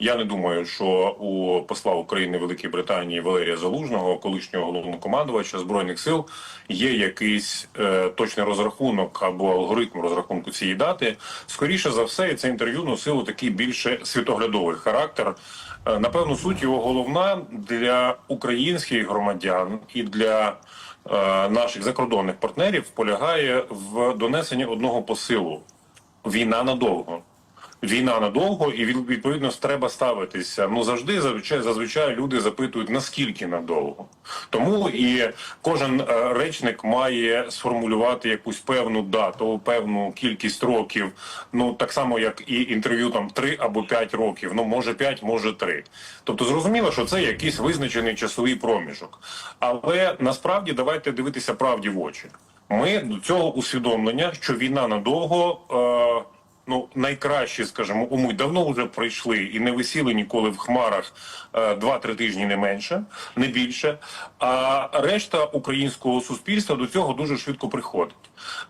Я не думаю, що у посла України Великої Британії Валерія Залужного, колишнього головнокомандувача збройних сил, є якийсь е, точний розрахунок або алгоритм розрахунку цієї дати. Скоріше за все, це інтерв'ю носило такий більше світоглядовий характер. Е, Напевно, суть його головна для українських громадян і для е, наших закордонних партнерів полягає в донесенні одного посилу: війна надовго. Війна надовго, і від- відповідно треба ставитися. Ну завжди зазвичай зазвичай люди запитують наскільки надовго. Тому і кожен е, речник має сформулювати якусь певну дату, певну кількість років. Ну так само, як і інтерв'ю там 3 або 5 років. Ну може 5, може 3. Тобто зрозуміло, що це якийсь визначений часовий проміжок. Але насправді давайте дивитися правді в очі. Ми до цього усвідомлення, що війна надовго. Е, ну найкращі, скажімо, умови давно вже пройшли і не висіли ніколи в хмарах е, два-три тижні не менше, не більше. А решта українського суспільства до цього дуже швидко приходить.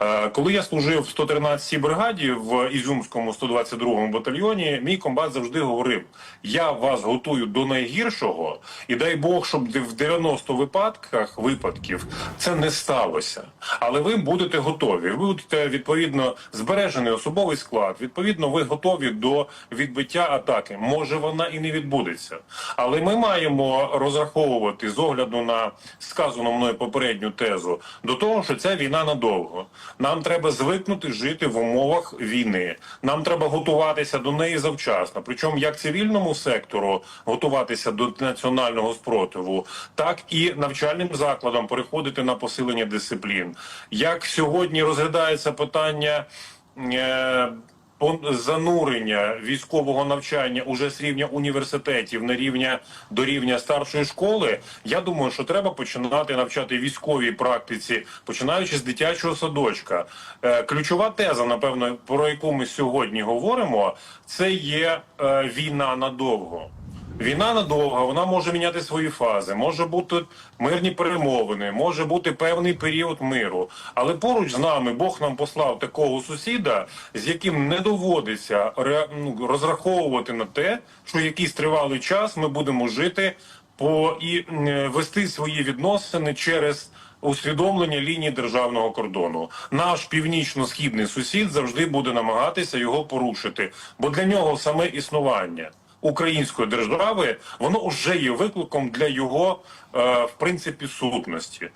Е, Коли я служив в 113-й бригаді в Ізюмському 122-му батальйоні, мій комбат завжди говорив: я вас готую до найгіршого, і дай Бог, щоб в 90 випадках випадків це не сталося. Але ви будете готові. Ви будете відповідно збережений особовий склад. Відповідно, ви готові до відбиття атаки. Може вона і не відбудеться, але ми маємо розраховувати з огляду на сказану мною попередню тезу до того, що ця війна надовго. Нам треба звикнути жити в умовах війни. Нам треба готуватися до неї завчасно. Причому як цивільному сектору готуватися до національного спротиву, так і навчальним закладам переходити на посилення дисциплін. Як сьогодні розглядається питання. Е, занурення військового навчання уже з рівня університетів на рівня до рівня старшої школи. Я думаю, що треба починати навчати військовій практиці, починаючи з дитячого садочка. Е, ключова теза, напевно, про яку ми сьогодні говоримо, це є е, війна надовго. Війна надовго, вона може міняти свої фази, може бути мирні перемовини, може бути певний період миру. Але поруч з нами Бог нам послав такого сусіда, з яким не доводиться ну, розраховувати на те, що якийсь тривалий час ми будемо жити по і вести свої відносини через. Усвідомлення лінії державного кордону наш північно-східний сусід завжди буде намагатися його порушити, бо для нього саме існування української держави воно вже є викликом для його е, в принципі сутності.